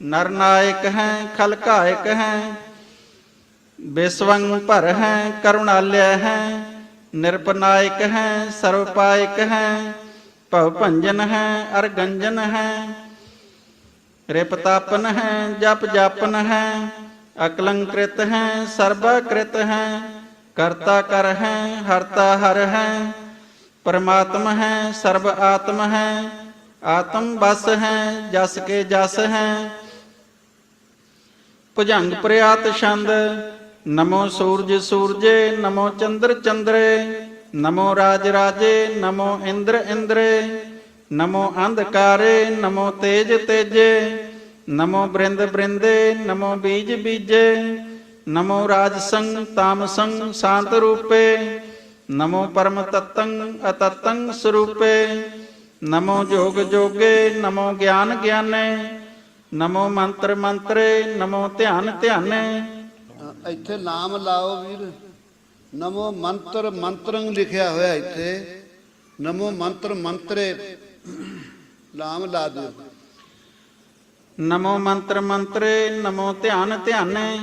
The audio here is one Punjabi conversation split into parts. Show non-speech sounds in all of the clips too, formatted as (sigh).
ਨਰ ਨਾਇਕ ਹੈ ਖਲਕਾਇਕ ਹੈ ਬਿਸਵੰ ਭਰ ਹੈ, ਕਰੁਣਾਲਿਆ ਹੈ ਨਿਰਪਨਾਇਕ ਹੈ ਸਰਵਪਾਇਕ ਹੈ, ਭਵ ਭੰਜਨ ਹੈ, ਅਰ ਗੰਜਨ ਹੈ ਰਿਪਤਾਪਨ ਹੈ, ਜਪ ਜਾਪਨ ਹੈ, ਅਕਲੰਕ੍ਰਿਤ ਹੈ, ਸਰਬਕ੍ਰਿਤ ਹੈ, ਕਰਤਾ ਕਰ ਹੈ, ਹਰਤਾ ਹਰ ਹੈ, ਪਰਮਾਤਮ ਹੈ, ਸਰਬ ਆਤਮ ਹੈ ਆਤਮ ਬਸ ਹੈ, ਜਸ ਕੇ ਜਸ ਹੈ। ਭੁਜੰਗ ਪ੍ਰਿਆਤ ਛੰਦ, ਨਮੋ ਸੂਰਜ ਸੂਰਜੇ, ਨਮੋ ਚੰਦਰ ਚੰਦਰੇ, ਨਮੋ ਰਾਜ ਰਾਜੇ, ਨਮੋ ਇੰਦਰ ਇੰਦਰੇ, ਨਮੋ ਅੰਧਕਾਰੇ, ਨਮੋ ਤੇਜ ਤੇਜੇ, ਨਮੋ ਬ੍ਰਿੰਦ ਬ੍ਰਿੰਦੇ, ਨਮੋ ਬੀਜ ਬੀਜੇ, ਨਮੋ ਰਾਜ ਰਾਜਸੰ ਤਾਮਸੰ ਸ਼ਾਂਤ ਰੂਪੇ, ਨਮੋ ਪਰਮ ਤਤੰ ਅਤਤੰ ਸਰੂਪੇ ਨਮੋ ਜੋਗ ਜੋਗੇ ਨਮੋ ਗਿਆਨ ਗਿਆਨੇ ਨਮੋ ਮੰਤਰ ਮੰਤਰੇ ਨਮੋ ਧਿਆਨ ਧਿਆਨੇ। ਇੱਥੇ ਨਾਮ ਲਾਓ ਵੀਰ। ਨਮੋ ਮੰਤਰ ਮੰਤਰੰ ਲਿਖਿਆ ਹੋਇਆ ਇੱਥੇ। ਨਮੋ ਮੰਤਰ ਮੰਤਰੇ। ਨਾਮ ਲਾ ਦਿਓ। ਨਮੋ ਮੰਤਰ ਮੰਤਰੇ ਨਮੋ ਧਿਆਨ ਧਿਆਨੇ।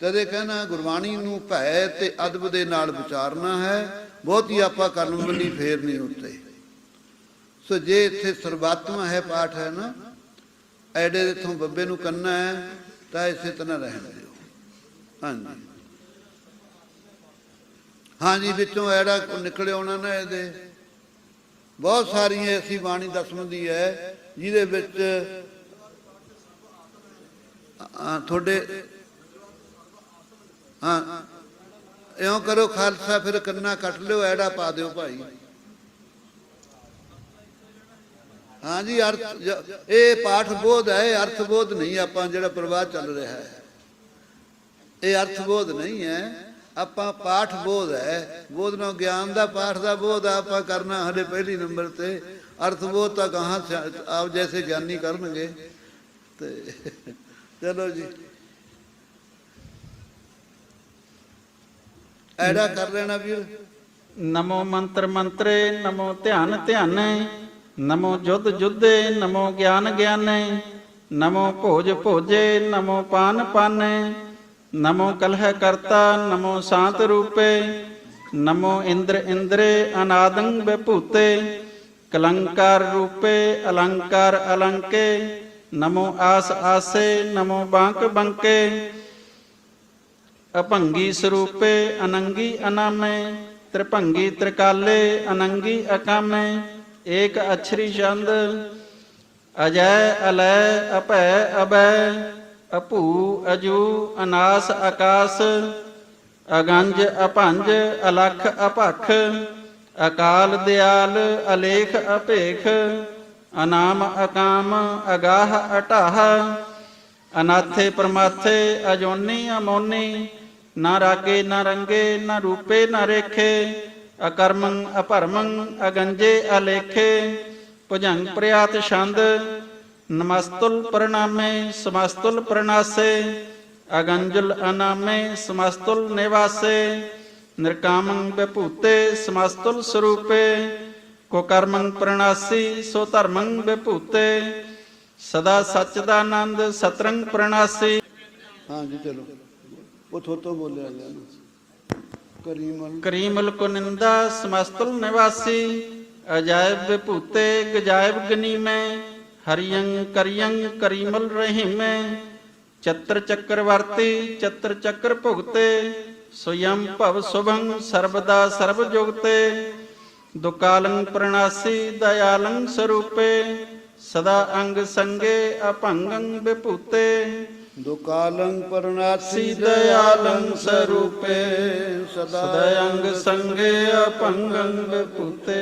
ਤਦੇ ਕਹਿਣਾ ਗੁਰਬਾਣੀ ਨੂੰ ਭੈ ਤੇ ਅਦਬ ਦੇ ਨਾਲ ਵਿਚਾਰਨਾ ਹੈ। ਬਹੁਤੀ ਆਪਾਂ ਕਰਨ ਬੰਨੀ ਫੇਰ ਨਹੀਂ ਉੱਤੇ। ਸੋ ਜੇ ਇੱਥੇ ਸਰਬਾਤਮਾ ਹੈ ਪਾਠ ਹੈ ਨਾ, ਐਡੇ ਦੇ ਤੋਂ ਬੱਬੇ ਨੂੰ ਕੰਨਾ ਹੈ, ਤਾਂ ਇਸੇ ਤਰ੍ਹਾਂ ਰਹਿਣ ਦਿਓ। ਹਾਂਜੀ। ਹਾਂਜੀ, ਵਿੱਚੋਂ ਐੜਾ ਨਿਕਲਿਆ ਉਹਨਾਂ ਨੇ ਇਹਦੇ। ਬਹੁਤ ਸਾਰੀਆਂ ਐਸੀ ਬਾਣੀ ਦਸਮਦੀ ਹੈ, ਜਿਹਦੇ ਵਿੱਚ ਤੁਹਾਡੇ ਹਾਂ, ਇਉਂ ਕਰੋ, ਖਾਲਸਾ ਫਿਰ ਕੰਨਾ ਕੱਟ ਲਿਓ, ਐੜਾ ਪਾ ਦਿਓ ਭਾਈ। ਹਾਂਜੀ, ਅਰਥ ਇਹ ਪਾਠ ਬੋਧ ਹੈ ਅਰਥ ਬੋਧ ਨਹੀਂ ਆਪਾਂ ਜਿਹੜਾ ਪ੍ਰਵਾਹ ਚੱਲ ਰਿਹਾ ਹੈ। ਇਹ ਅਰਥ ਬੋਧ ਨਹੀਂ ਹੈ, ਆਪਾਂ ਪਾਠ ਬੋਧ ਹੈ। ਬੋਧ ਨਾਲ ਗਿਆਨ ਦਾ ਪਾਠ ਦਾ ਬੋਧ ਆਪਾਂ ਕਰਨਾ ਹਲੇ ਪਹਿਲੀ ਨੰਬਰ ਤੇ। ਅਰਥ ਬੋਧ ਤਾਂ ਕਹਾਂ ਆਪ ਜੈਸੇ ਗਿਆਨੀ ਕਰਨਗੇ। ਤੇ (laughs) ਚਲੋ ਜੀ। ਐਡਾ ਕਰ ਲੈਣਾ ਵੀਰ। ਨਮੋ ਮੰਤਰ ਮੰਤਰੇ, ਨਮੋ ਧਿਆਨ ਧਿਆਨੇ। ਨਮੋ ਜੁਧ ਜੁਧੇ, ਨਮੋ ਗਿਆਨ ਗਿਆਨੇ, ਨਮੋ ਭੋਜ ਭੋਜੇ, ਨਮੋ ਪਾਨ ਪਾਨੇ, ਨਮੋ ਕਲਹ ਕਰਤਾ, ਨਮੋ ਸ਼ਾਂਤ ਰੂਪੇ, ਨਮੋ ਇੰਦਰ ਇੰਦਰੇ ਅਨਾਦੰ ਵਿਭੂਤੇ ਕਲੰਕਾਰ ਰੂਪੇ ਅਲੰਕਾਰ ਅਲੰਕੇ, ਨਮੋ ਆਸ ਆਸੇ, ਨਮੋ ਬਾਂਕ ਬੰਕੇ, ਅਭੰਗੀ ਸਰੂਪੇ, ਅਨੰਗੀ ਅਨਾਮੇ, ਤ੍ਰਿਭੰਗੀ ਤ੍ਰਿਕਾਲੇ, ਅਨੰਗੀ ਅਕਾਮੇ ਏਕ ਅਛਰੀ ਛੰਦ ਅਜੈ ਅਲੈ ਅਭੈ ਅਬੈ ਅਭੂ ਅਜੂ ਅਨਾਸ ਆਕਾਸ ਅਗੰਜ ਅਭੰਜ ਅਲਖ ਅਭਖ, ਅਕਾਲ ਦਿਆਲ ਅਲੇਖ ਅਪੇਖ ਅਨਾਮ ਅਕਾਮ ਅਗਾਹ ਅਟਾਹ, ਅਨਾਥੇ ਪਰਮਾਥੇ ਅਜੋਨੀ ਅਮੋਨੀ, ਨਾ ਰਾਗੇ ਨਾ ਰੰਗੇ, ਨਾ ਰੂਪੇ ਨਾ ਰੇਖੇ ਅਕਰਮੰ ਅਪਰਮੰ ਅਗੰਜੇ ਅਲੇਖੇ, ਭੁਜੰਗ ਪ੍ਰਿਆਤ ਛੰਦ, ਨਮਸਤੁਲ ਪ੍ਰਣਾਮੇ, ਸਮਸਤੁਲ ਪ੍ਰਣਾਸੇ, ਅਗੰਜੁਲ ਅਨਾਮੇ, ਸਮਸਤੁਲ ਨਿਵਾਸੇ, ਨਿਰਕਾਮੰ ਵਿਭੂਤੇ ਸਮਸਤੁਲ ਸਰੂਪੇ ਕੋ ਕਰਮੰ ਪ੍ਰਣਾਸੀ, ਸੋ ਧਰਮੰ ਵਿਭੂਤੇ ਸਦਾ ਸੱਚ ਦਾ ਆਨੰਦ ਸਤਰੰਗ ਪ੍ਰਣਾਸੀ। ਹਾਂਜੀ, ਚਲੋ। ਉਹ ਥੋਤੋਂ ਬੋਲਿਆ ਗਿਆ ਨਾ। ਕਰੀਮਲ ਕਰੀਮਲ ਕੋ ਨਿੰਦਾ ਸਮਸਤੁਲ ਨਿਵਾਸੀ, ਅਜਾਇਬ ਵਿਭੂਤੇ ਗਜਾਇਬ ਗਨੀਮੈ ਹਰੀਯੰ ਕਰੀਯੰ ਕਰੀਮਲ ਰਹੀਮੈ ਚਤਰ ਚੱਕਰਵਰਤੀ ਚਤਰ ਚੱਕਰ ਭੁਗਤੇ, ਸੁਯੰ ਭਵ ਸੁਭੰ ਸਰਬਦਾ ਸਰਬ ਜੁਗਤੇ। ਦੁਕਾਲੰ ਪ੍ਰਣਾਸੀ ਦਇਆਲੰ ਸਰੂਪੇ, ਸਦਾ ਅੰਗ ਸੰਗੇ ਅਭੰਗੰ ਵਿਭੂਤੇ ਦੁਕਾਲੰ ਪਰਨਾਸੀ ਦਇਆਲੰ ਸਰੂਪੇ ਸਦਾ ਅੰਗ ਸੰਗੇ ਅਭੰਗੰ ਵਿਭੂਤੇ